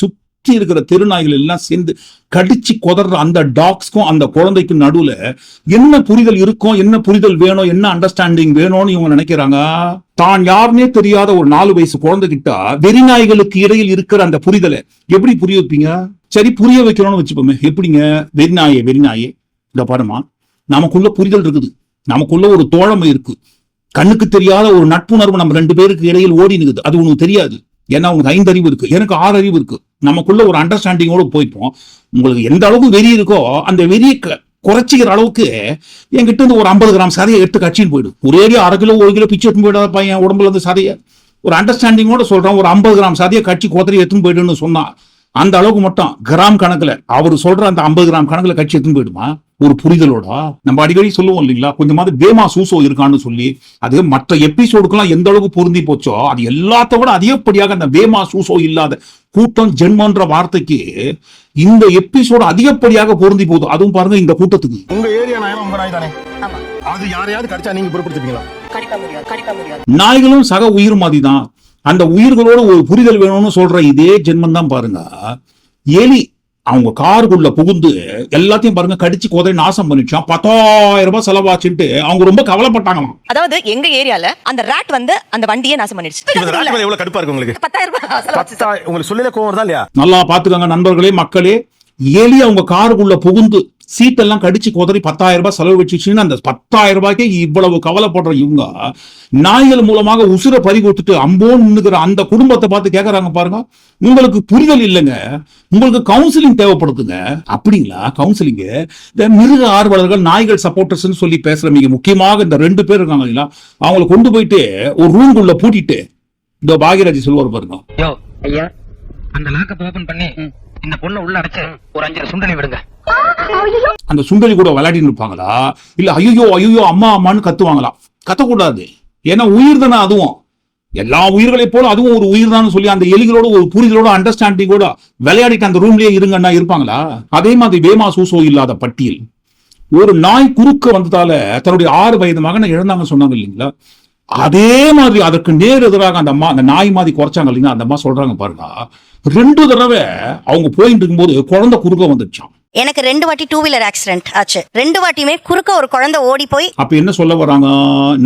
சுற்றி இருக்கிற திருநாய்கள் எல்லாம் சேர்ந்து கடிச்சு கொதர்ற அந்த டாக்ஸ்க்கும் அந்த குழந்தைக்கும் நடுவுல என்ன புரிதல் இருக்கும் என்ன புரிதல் வேணும் என்ன அண்டர்ஸ்டாண்டிங் வேணும்னு இவங்க நினைக்கிறாங்க? தான் யாருன்னே தெரியாத ஒரு நாலு வயசு குழந்தைகிட்டா வெறிநாய்களுக்கு இடையில் இருக்கிற அந்த புரிதலை எப்படி புரிய வைப்பீங்க? சரி புரிய வைக்கணும்னு வச்சுப்போமே. எப்படிங்க? வெறிநாயே வெறிநாயே இந்த பாருமா நமக்குள்ள புரிதல் இருக்குது. நமக்குள்ள ஒரு தோழமை இருக்கு. கண்ணுக்கு தெரியாத ஒரு நட்புணர்வு நம்ம ரெண்டு பேருக்கு இடையில் ஓடி நிற்குது அது உனக்கு தெரியாது. ஏன்னா உனக்கு ஐந்து அறிவு இருக்கு. எனக்கு ஆறு அறிவு இருக்கு. நமக்குள்ள ஒரு அண்டர்ஸ்டாண்டிங்கோட போய்ப்போம். உங்களுக்கு எந்த அளவுக்கு வெறி இருக்கோ அந்த வெறியை க- குறைச்சிக்கிற அளவுக்கு என்கிட்ட இருந்து ஒரு ஐம்பது கிராம் சதையை எடுத்து கட்சின்னு போயிடும் ஒரே அரை கிலோ ஒரு கிலோ பிச்சு எடுத்துன்னு போயிடாத பையன் உடம்புல இருந்து சதையை. ஒரு அண்டர்ஸ்டாண்டிங்கோட சொல்றோம் ஒரு ஐம்பது கிராம் சதையை கட்சி கோத்தரி எடுத்துன்னு போயிடுன்னு சொன்னா அந்த அளவுக்கு மட்டும் கிராம் கணக்கில் அவர் சொல்ற அந்த ஐம்பது கிராம் கணக்கில் கட்சி எடுத்துன்னு போயிடுமா? ஒரு புரிதலோட நம்ம அடிக்கடி சொல்லுவோம் இல்லைங்களா? கொஞ்சமாவது பேமா சூசோ இருக்கான்னு சொல்லி அது மற்ற எபிசோடுக்கெல்லாம் எந்த அளவுக்கு பொருந்தி போச்சோ அது எல்லாத்த விட அதிகப்படியாக அந்த வேமா சூசோ இல்லாத கூட்டம் ஜென்மன்ற வார்த்தைக்கு இந்த எபிசோடு அதிகப்படியாக பொருந்தி போகுது. அதுவும் பாருங்க இந்த கூட்டத்துக்கு. உங்க ஏரியா நாயம் உங்க நாய் தானே அது யாரையாவது கடிச்சா நீங்க பொறுப்படுத்திப்பீங்களா நாய்களும் சக உயிர் மாதிரி தான் அந்த உயிர்களோட ஒரு புரிதல் வேணும்னு சொல்ற இதே ஜென்மம் தான் பாருங்க. எலி அவங்க காருக்குள்ள புகுந்து எல்லாத்தையும் பாருங்க கடிச்சு கோதை நாசம் பண்ணிச்சான் பத்தாயிரம் ரூபாய் செலவாச்சுன்ட்டு அவங்க ரொம்ப கவலைப்பட்டாங்களாம். அதாவது எங்க ஏரியால அந்த ராட் வந்து அந்த வண்டியை நாசம் பண்ணிடுச்சு. எவ்வளவு கடுப்பா இருக்கு உங்களுக்கு? பத்தாயிரம் ரூபாய் உங்களுக்கு சொல்லல கோவம் வருதா இல்லையா? நல்லா பாத்துக்கோங்க நண்பர்களே மக்களே. எலி அவங்க காருக்குள்ள புகுந்து சீட்டெல்லாம் கடிச்சு குதறி பத்தாயிரம் ரூபாய் செலவு வச்சுச்சுன்னு அந்த பத்தாயிரம் ரூபாய்க்கே இவ்வளவு கவலைப்படுற இவங்க நாய்கள் மூலமாக உசுர பறி கொடுத்துட்டு அம்போன்னு நின்னுக்கிற அந்த குடும்பத்தை பார்த்து கேக்குறாங்க பாருங்க. உங்களுக்கு புரிதல் இல்லைங்க. உங்களுக்கு கவுன்சிலிங் தேவைப்படுதுங்க. அப்படிங்களா? கவுன்சிலிங் இந்த மிருக ஆர்வலர்கள் நாய்கள் சப்போர்ட்டர்ஸ் சொல்லி பேசுற மிக முக்கியமாக இந்த ரெண்டு பேர் இருக்காங்க இல்லைங்களா? அவங்களை கொண்டு போயிட்டு ஒரு ரூம்குள்ள பூட்டிட்டு இந்த பாகியராஜ் சொல்லுவார் பாருங்க. யோ. ஐயா. அந்த லாக்கப் ஓபன் பண்ணி இந்த பொண்ணை உள்ள அடைச்சு ஒரு அஞ்சரை சுண்டலி விடுங்க. அந்த சுண்டலி கூட விளையாடின்னு இருப்பாங்களா? இல்ல ஐயோ ஐயோ அம்மா அம்மான்னு கத்துவாங்களா? கத்தக்கூடாது. ஏன்னா உயிர் தானே அதுவும். எல்லா உயிர்களைப் போல அதுவும் ஒரு உயிர் தான் சொல்லி அந்த எலிகளோட ஒரு புரிதலோட அண்டர்ஸ்டாண்டிங்கோட விளையாடிட்டு அந்த ரூம்லயே இருங்கன்னா இருப்பாங்களா? அதே மாதிரி வேமா சூசோ இல்லாத பட்டியல். ஒரு நாய் குறுக்க வந்ததால தன்னுடைய ஆறு வயது மகனை இழந்தாங்க சொன்னாங்க இல்லைங்களா? அதே மாதிரி அதற்கு நேர் எதிராக அந்த அம்மா அந்த நாய் மாதிரி குறைச்சாங்க இல்லைங்களா அந்த அம்மா சொல்றாங்க பாருங்க. ரெண்டு தடவை அவங்க போயிட்டு இருக்கும்போது குழந்தை குறுக்க வந்துடுச்சான் எனக்கு ரெண்டு வாட்டி டூ வீலர் ஆக்சிடென்ட் ஆச்சு. ரெண்டு வாட்டியுமே குறுக்க ஒரு குழந்தை ஓடி போய் அப்ப என்ன சொல்ல வராங்க?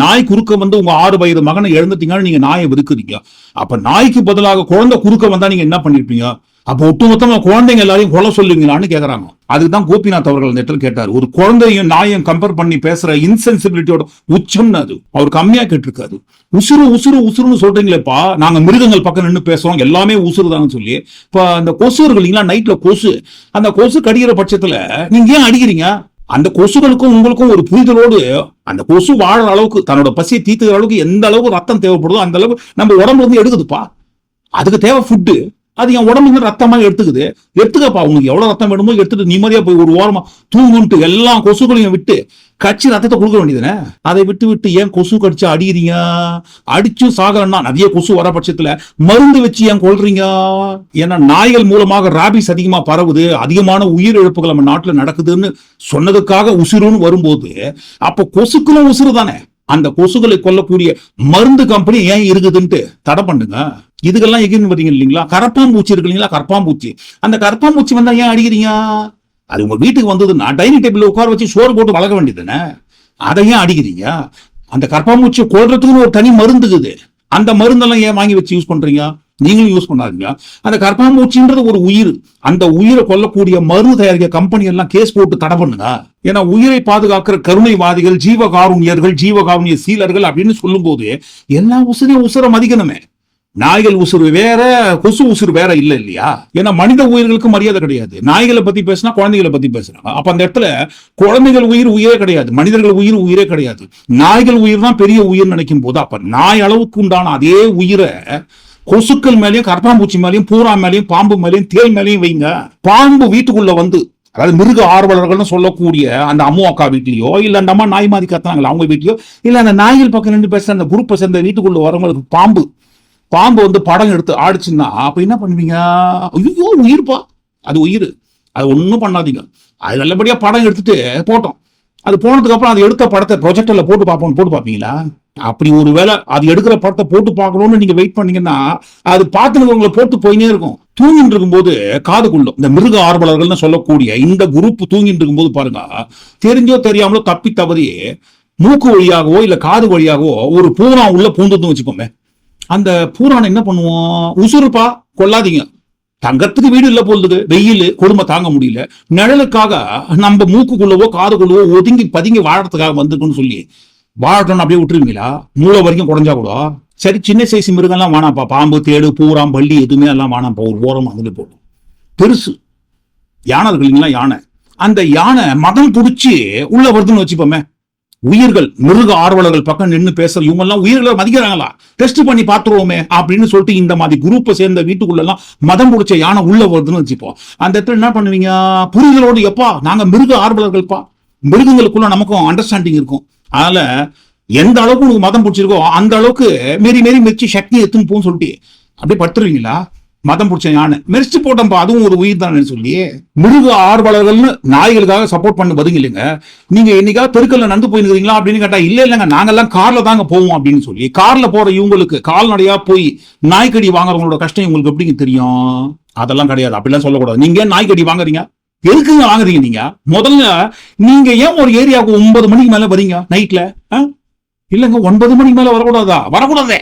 நாய் குறுக்க வந்து உங்க ஆறு வயது மகனை இழந்துட்டீங்கன்னு நீங்க நாயை வெறுக்குறீங்க. அப்ப நாய்க்கு பதிலாக குழந்தை குறுக்க வந்தா நீங்க என்ன பண்ணிருப்பீங்க? அப்போ ஒட்டுமொத்தமா குழந்தைங்க எல்லாரையும் கொலை சொல்லுவீங்களான்னு அதுக்கு தான் கோபிநாத் அவர்கள் அந்த இடத்துல கேட்டார். ஒரு குழந்தையும் நாயும் கம்பேர் பண்ணி பேசுற இன்சென்சிபிலிட்டியோட உச்சம்னு அது. அவர் கம்மியா கேட்டிருக்காரு. உசுறு உசுறு உசுறுன்னு சொல்றீங்களேப்பா. நாங்க மிருகங்கள் பக்கம் நின்று பேசுறோம். எல்லாமே உசுறு சொல்லி. இப்ப அந்த கொசு இருக்கு இல்லைங்களா? நைட்ல கொசு. அந்த கொசு கடிக்கிற பட்சத்துல நீங்க ஏன் அடிக்கிறீங்க? அந்த கொசுகளுக்கும் உங்களுக்கும் ஒரு புரிதலோடு அந்த கொசு வாழற அளவுக்கு தன்னோட பசியை தீத்துக்கிற அளவுக்கு எந்த அளவுக்கு ரத்தம் தேவைப்படுதோ அந்த அளவுக்கு நம்ம உடம்புல இருந்து எடுக்குதுப்பா. அதுக்கு தேவை ஃபுட்டு அது என் உடம்புங்க ரத்தமாக ரத்தமா எடுத்துக்குது. எடுத்துக்கப்பா உனக்கு எவ்வளவு ரத்தம் வேணுமோ எடுத்துட்டு நிம்மதியா போய் ஒரு ஓரமா தூங்குன்ட்டு எல்லா கொசுக்களையும் விட்டு கட்சி ரத்தத்தை கொடுக்க வேண்டியதுனே அதை விட்டு விட்டு ஏன் கொசு கடிச்சு அடிக்கிறீங்க? அடிச்சும் சாகலன்னா நிறைய கொசு வர பட்சத்துல மருந்து வச்சு ஏன் கொள்றீங்க ஏன்னா நாய்கள் மூலமாக ராபிஸ் அதிகமா பரவுது. அதிகமான உயிரிழப்புகள் நம்ம நாட்டுல நடக்குதுன்னு சொன்னதுக்காக உசுருன்னு வரும்போது அப்ப கொசுக்களும் உசுறு தானே? அந்த கொசுகளை கொல்லக்கூடிய மருந்து கம்பெனி ஏன் இருக்குதுன்ட்டு தடை பண்ணுங்க. இதுக்கெல்லாம் எகின்னு வரீங்க இல்லைங்களா? கரப்பாம்பூச்சி இருக்கு இல்லைங்களா? கரப்பாம்பூச்சி அந்த கரப்பாம்பூச்சி வந்தா ஏன் அடிக்கிறீங்க? அது உங்க வீட்டுக்கு வந்ததுன்னா டைனிங் டேபிள் உட்கார வச்சு சோறு போட்டு வளர்க்க வேண்டியதுதானே அதை ஏன் அடிக்கிறீங்க? அந்த கரப்பாம்பூச்சியை கொள்றதுக்குன்னு ஒரு தனி மருந்துக்குது அந்த மருந்தெல்லாம் ஏன் வாங்கி வச்சு யூஸ் பண்றீங்க? நீங்களும் யூஸ் பண்ணாதீங்க. அந்த கர்ப்பாம்பூச்சின்றது ஒரு உயிர். அந்த உயிரை கொல்லக்கூடிய மரு தயாரிக்க கம்பெனி எல்லாம் கேஸ் போட்டு தடை பண்ணுங்க. ஏன்னா உயிரை பாதுகாக்கிற கருணைவாதிகள் ஜீவகாருண்யர்கள் ஜீவகாருண்ய சீலர்கள் அப்படின்னு சொல்லும் போது எல்லா உசுரையும் உசுரை மதிக்கணுமே. நாய்கள் உசுறு வேற கொசு உசுறு வேற இல்ல இல்லையா? ஏன்னா மனித உயிர்களுக்கு மரியாதை கிடையாது. நாய்களை பத்தி பேசினா குழந்தைகளை பத்தி பேசுறாங்க. அப்ப அந்த இடத்துல குழந்தைகள் உயிர் உயிரே கிடையாது. மனிதர்கள் உயிர் உயிரே கிடையாது. நாய்கள் உயிர் தான் பெரிய உயிர் நினைக்கும் போது அப்ப நாய் அளவுக்கு உண்டான அதே உயிரை கொசுக்கள் மேலேயும் கரப்பாம்பூச்சி மேலேயும் பூரா மேலேயும் பாம்பு மேலேயும் தேல் மேலேயும் வைங்க. பாம்பு வீட்டுக்குள்ள வந்து அதாவது மிருக ஆர்வலர்கள்னு சொல்லக்கூடிய அந்த அம்மு அக்கா வீட்லயோ இல்ல அந்த அம்மா நாய் மாதிரி கத்துனாங்களா அவங்க வீட்லயோ இல்ல அந்த நாய்கள் பக்கம் நின்று பேசுற அந்த குரூப்பை சேர்ந்த வீட்டுக்குள்ள வரவங்களுக்கு பாம்பு பாம்பு வந்து படம் எடுத்து ஆடிச்சுன்னா அப்ப என்ன பண்ணுவீங்க? ஐயோ உயிர்ப்பா. அது உயிர். அது ஒன்றும் பண்ணாதீங்க. அது நல்லபடியா படம் எடுத்துட்டு போட்டோம். அது போனதுக்கு அப்புறம் அது எடுத்த படத்தை ப்ரொஜெக்டர்ல போட்டு பார்ப்போம் போட்டு பார்ப்பீங்களா? அப்படி ஒரு வேளை அது எடுக்கிற படத்தை போட்டு பார்க்கணும்னு நீங்க வெயிட் பண்ணீங்கன்னா அது பார்த்துட்டு உங்களை போட்டு போயினே இருக்கும். தூங்கிட்டு இருக்கும்போது காதுக்குள்ள இந்த மிருக ஆர்வலர்கள்னு சொல்லக்கூடிய இந்த குரூப் தூங்கிட்டு இருக்கும்போது பாருங்க தெரிஞ்சோ தெரியாமலோ தப்பி தவறி மூக்கு வழியாகவோ இல்ல காது வழியாகவோ ஒரு பூனா உள்ள பூந்துன்னு வச்சுக்கோமே. அந்த பூரானை என்ன பண்ணுவோம் உசுறுப்பா கொல்லாதீங்க தங்கத்துக்கு வீடு இல்ல போகுது வெயில் கொடுமை தாங்க முடியல. நிழலுக்காக நம்ம மூக்குக்குள்ளவோ காதுக்குள்ளவோ ஒதுங்கி பதுங்கி வாழறதுக்காக வந்திருக்குன்னு சொல்லி வாழட்டோன்னு அப்படியே விட்டுருவீங்களா? மூளை வரைக்கும் குறைஞ்சா கூட. சரி சின்ன சைஸ் மிருகம்லாம் வேணாம்ப்பா பாம்பு தேடு பூராம் பள்ளி எதுவுமே எல்லாம் வேணாம்ப்பா ஒரு ஓரம் அதுல போடும். பெருசு. யானை இருக்கு இல்லைங்களா? யானை. அந்த யானை மதம் பிடிச்சி உள்ள வருதுன்னு வச்சுப்போமே. உயிர்கள் மிருக ஆர்வலர்கள் பக்கம் நின்னு பேசுற இவங்க எல்லாம் உயிர்களை மதிக்கிறாங்களா? டெஸ்ட் பண்ணி பார்த்துருவோமே அப்படின்னு சொல்லிட்டு இந்த மாதிரி குரூப்பை சேர்ந்த வீட்டுக்குள்ள எல்லாம் மதம் பிடிச்ச யானை உள்ள வருதுன்னு வச்சுப்போம். அந்த இடத்துல என்ன பண்ணுவீங்க? புரிதலோடு எப்பா நாங்க மிருக ஆர்வலர்கள்ப்பா. மிருகங்களுக்குள்ள நமக்கும் அண்டர்ஸ்டாண்டிங் இருக்கும். அதனால எந்த அளவுக்கு உங்களுக்கு மதம் பிடிச்சிருக்கோ அந்த அளவுக்கு மீறி மீறி மிர்ச்சி சக்தி எத்துன்னு போன்னு சொல்லிட்டு. அப்படியே படுத்துருவீங்களா? மதம் பிடிச்ச யானை மெரிச்சு போட்டோம்ப்பா அதுவும் ஒரு உயிர் தானே சொல்லி மிருக ஆர்வலர்கள்னு நாய்களுக்காக சப்போர்ட் பண்ண பதுங்க இல்லைங்க. நீங்க என்னைக்காவது தெருக்கல்ல நடந்து போயிருக்கிறீங்களா அப்படின்னு கேட்டா இல்ல இல்லைங்க நாங்கெல்லாம் கார்ல தாங்க போவோம் அப்படின்னு சொல்லி கார்ல போற இவங்களுக்கு கால்நடையா போய் நாய்க்கடி வாங்குறவங்களோட கஷ்டம் உங்களுக்கு எப்படிங்க தெரியும்? அதெல்லாம் கிடையாது. அப்படிலாம் சொல்லக்கூடாது. நீங்க ஏன் நாய்க்கடி வாங்குறீங்க? எதுக்குங்க வாங்குறீங்க நீங்க? முதல்ல நீங்க ஏன் ஒரு ஏரியாவுக்கு ஒன்பது மணிக்கு மேல வரீங்க? நைட்ல இல்லைங்க ஒன்பது மணிக்கு மேல வரக்கூடாதா? வரக்கூடாதே.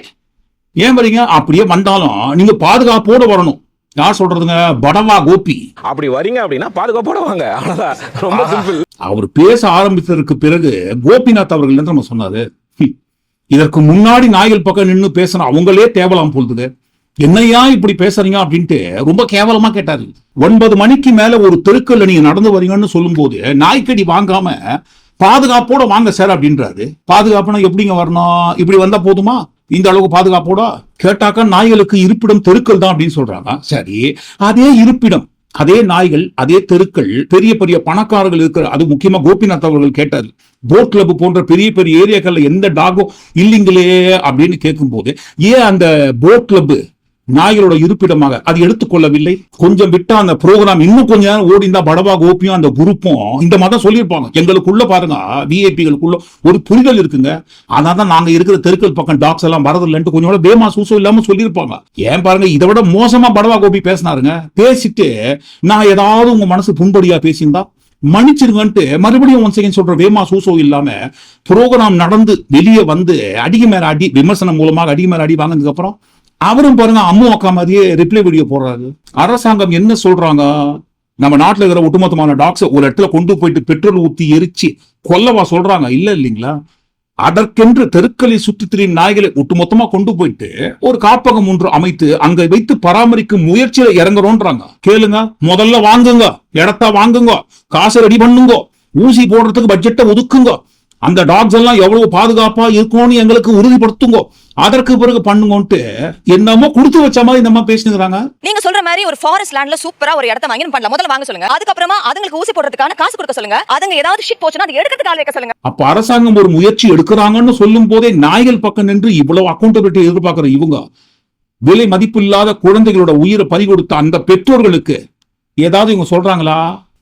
ஏன் வரீங்க? அப்படியே வந்தாலும் நீங்க பாதுகாப்போட வரணும். யார் சொல்றதுங்க? படவா கோபி. அப்படி வரீங்க அப்படின்னா பாதுகாப்போட வாங்க ரொம்ப சிம்பிள் அவர் பேச ஆரம்பித்ததற்கு பிறகு கோபிநாத் அவர்கள் நம்ம சொன்னாரு? இதற்கு முன்னாடி நாய்கள் பக்கம் நின்னு பேசின அவங்களே தேவலாம் போகுது என்னையா இப்படி பேசுறீங்க அப்படின்ட்டு ரொம்ப கேவலமா கேட்டாரு. ஒன்பது மணிக்கு மேல ஒரு தெருக்கல்ல நீங்க நடந்து வரீங்கன்னு சொல்லும்போது நாய்க்கடி வாங்காம பாதுகாப்போட வாங்க சார் அப்படின்றாரு. பாதுகாப்புனா எப்படிங்க வரணும்? இப்படி வந்தா போதுமா? இந்த அளவுக்கு பாதுகாப்போட கேட்டாக்கா நாய்களுக்கு இருப்பிடம் தெருக்கள் தான் அப்படின்னு சொல்றாங்க. சரி அதே இருப்பிடம் அதே நாய்கள் அதே தெருக்கள் பெரிய பெரிய பணக்காரர்கள் இருக்கிற அது முக்கியமா கோபிநாத் அவர்கள் கேட்டார். போட் கிளப் போன்ற பெரிய பெரிய ஏரியாக்கள்ல எந்த டாகும் இல்லைங்களே அப்படின்னு கேட்கும்போது ஏன் அந்த போட் கிளப் நாய்களோட இருப்பிடமாக அது எடுத்துக்கொள்ளவில்லை கொஞ்சம் விட்டா அந்த ப்ரோக்ராம் இன்னும் கொஞ்ச நேரம் ஓடிந்தா படவா கோபியும் அந்த குரூப்பும் இந்த மாதிரி தான் சொல்லியிருப்பாங்க. எங்களுக்குள்ள பாருங்க விஐபிகளுக்குள்ள ஒரு புரிதல் இருக்குங்க. ஆனா தான் நாங்க இருக்கிற தெருக்கள் பக்கம் டாக்ஸ் எல்லாம் வரதில்லைன்ட்டு கொஞ்சம் பேமா சூசம் இல்லாம சொல்லியிருப்பாங்க. ஏன் பாருங்க இதை விட மோசமா படவா கோபி பேசினாருங்க. பேசிட்டு நான் ஏதாவது உங்க மனசு புண்படியா பேசியிருந்தா மன்னிச்சிருங்கன்ட்டு மறுபடியும் ஒன் செகண்ட் சொல்ற வேமா சூசோ இல்லாம ப்ரோக்ராம் நடந்து வெளியே வந்து அடிக்கு மேல அடி விமர்சனம் மூலமாக அடி மேல அடி வாங்கினதுக்கு அப்புறம் அவரும் பாருங்க அம்மு அக்கா மாதிரியே ரிப்ளை வீடியோ போடுறாரு. அரசாங்கம் என்ன சொல்றாங்க? நம்ம நாட்டில் இருக்கிற ஒட்டுமொத்தமான டாக்ஸ் ஒரு இடத்துல கொண்டு போயிட்டு பெட்ரோல் ஊற்றி எரிச்சு கொல்லவா சொல்றாங்க? இல்ல இல்லைங்களா? அதற்கென்று தெருக்களை சுற்றி திரியும் நாய்களை ஒட்டுமொத்தமா கொண்டு போயிட்டு ஒரு காப்பகம் ஒன்று அமைத்து அங்க வைத்து பராமரிக்கும் முயற்சியில இறங்குறோன்றாங்க. கேளுங்க முதல்ல வாங்குங்க இடத்த வாங்குங்க காசு ரெடி பண்ணுங்க ஊசி போடுறதுக்கு பட்ஜெட்டை ஒதுக்குங்க. அந்த டாக்ஸ் எல்லாம் எவ்வளவு பாதுகாப்பா இருக்கும்னு எங்களுக்கு உறுதிப்படுத்துங்க. அதற்கு பிறகு பண்ணுங்கன்ட்டு என்னமோ கொடுத்து வச்ச மாதிரி இந்த மாதிரி பேசினுங்கிறாங்க நீங்க சொல்ற மாதிரி ஒரு ஃபாரஸ்ட் லேண்ட்ல சூப்பரா ஒரு இடத்த வாங்கி பண்ணலாம். முதல்ல வாங்க சொல்லுங்க. அதுக்கப்புறமா அதுங்களுக்கு ஊசி போடுறதுக்கான காசு கொடுக்க சொல்லுங்க. அதுங்க ஏதாவது ஷிட் போச்சுன்னா அது எடுக்கிறதுக்கு ஆள் வைக்க சொல்லுங்க. அப்ப அரசாங்கம் ஒரு முயற்சி எடுக்கிறாங்கன்னு சொல்லும் போதே நாய்கள் பக்கம் நின்று இவ்வளவு அக்கௌண்டபிலிட்டி எதிர்பார்க்கிற இவங்க. விலை மதிப்பில்லாத குழந்தைகளோட உயிரை பறி கொடுத்த அந்த பெற்றோர்களுக்கு ஏதாவது இவங்க சொல்றாங்களா?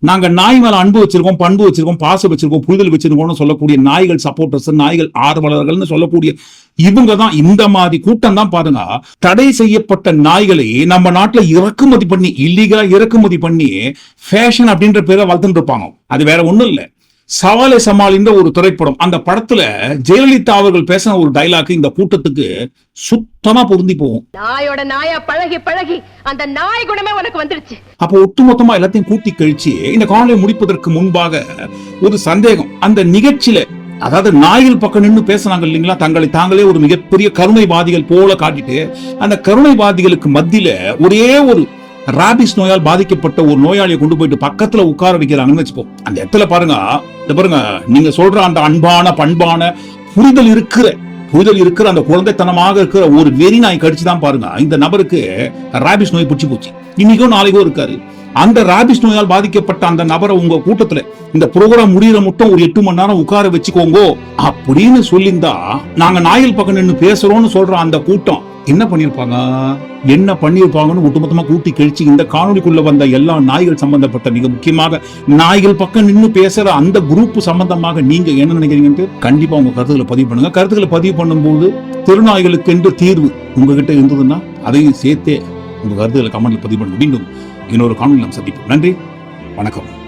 நாங்க நாய் மேல அன்பு வச்சிருக்கோம் பண்பு வச்சிருக்கோம் பாசம் வச்சிருக்கோம் புரிதல் வச்சிருக்கோம்னு சொல்லக்கூடிய நாய்கள் சப்போர்டர்ஸ் நாய்கள் ஆர்வலர்கள்னு சொல்லக்கூடிய இவங்க தான் இந்த மாதிரி கூட்டம் தான் பாருங்க. தடை செய்யப்பட்ட நாய்களை நம்ம நாட்டுல இறக்குமதி பண்ணி இல்லீகலா இறக்குமதி பண்ணி ஃபேஷன் அப்படின்ற பேரை வளர்த்துட்டு இருப்பாங்க. அது வேற ஒண்ணும் இல்லை. சவாலே சமாளின்ற ஒரு திரைப்படம். அந்த படத்துல ஜெயலலிதா அவர்கள் பேசின ஒரு டைலாக் இந்த கூட்டத்துக்கு சுத்தமா பொருந்தி போகும். நாயோட நாயா பழகி பழகி அந்த நாய் குணமே உனக்கு வந்துடுச்சு அப்போ ஒட்டுமொத்தமா எல்லாத்தையும் கூட்டி கழிச்சு இந்த காணொலியை முடிப்பதற்கு முன்பாக ஒரு சந்தேகம். அந்த நிகழ்ச்சியில அதாவது நாயில் பக்கம் நின்று பேசுனாங்க இல்லைங்களா தங்களை தாங்களே ஒரு மிகப்பெரிய கருணைவாதிகள் போல காட்டிட்டு அந்த கருணைவாதிகளுக்கு மத்தியில ஒரே ஒரு ராபிஸ் நோயால் பாதிக்கப்பட்ட ஒரு நோயாளியை கொண்டு போயிட்டு பக்கத்துல உட்கார வைக்கிறாங்கன்னு வச்சுப்போம் அந்த இடத்துல பாருங்க இந்த பாருங்க நீங்க சொல்ற அந்த அன்பான பண்பான புரிதல் இருக்கிற புரிதல் இருக்கிற அந்த குழந்தைத்தனமாக இருக்கிற ஒரு வெறி நாய் கடிச்சுதான் பாருங்க. இந்த நபருக்கு ராபிஸ் நோய் பிடிச்சி போச்சு. இன்னைக்கும் நாளைக்கோ இருக்காரு. அந்த ராபிஸ் நோயால் பாதிக்கப்பட்ட அந்த நபரை உங்க கூட்டத்துல இந்த ப்ரோக்ராம் முடியற மட்டும் ஒரு எட்டு மணி நேரம் உட்கார வச்சுக்கோங்க அப்படின்னு சொல்லியிருந்தா நாங்க நாயில் பக்கம் நின்று பேசுறோம்னு சொல்ற அந்த கூட்டம் என்ன பண்ணியிருப்பாங்க? என்ன பண்ணியிருப்பாங்கன்னு ஒட்டுமொத்தமா கூட்டி கழிச்சு இந்த காணொலிக்குள்ள வந்த எல்லா நாய்கள் சம்பந்தப்பட்ட மிக முக்கியமாக நாய்கள் பக்கம் நின்று பேசுற அந்த குரூப் சம்பந்தமாக நீங்க என்ன நினைக்கிறீங்கன்ட்டு கண்டிப்பா உங்க கருத்துக்களை பதிவு பண்ணுங்க. கருத்துக்களை பதிவு பண்ணும்போது திருநாய்களுக்கு என்று தீர்வு உங்ககிட்ட இருந்ததுன்னா அதையும் சேர்த்தே உங்க கருத்துக்களை கமெண்ட்ல பதிவு பண்ணுங்க. மீண்டும் இன்னொரு காணொலி நாம் சந்திப்போம். நன்றி. வணக்கம்.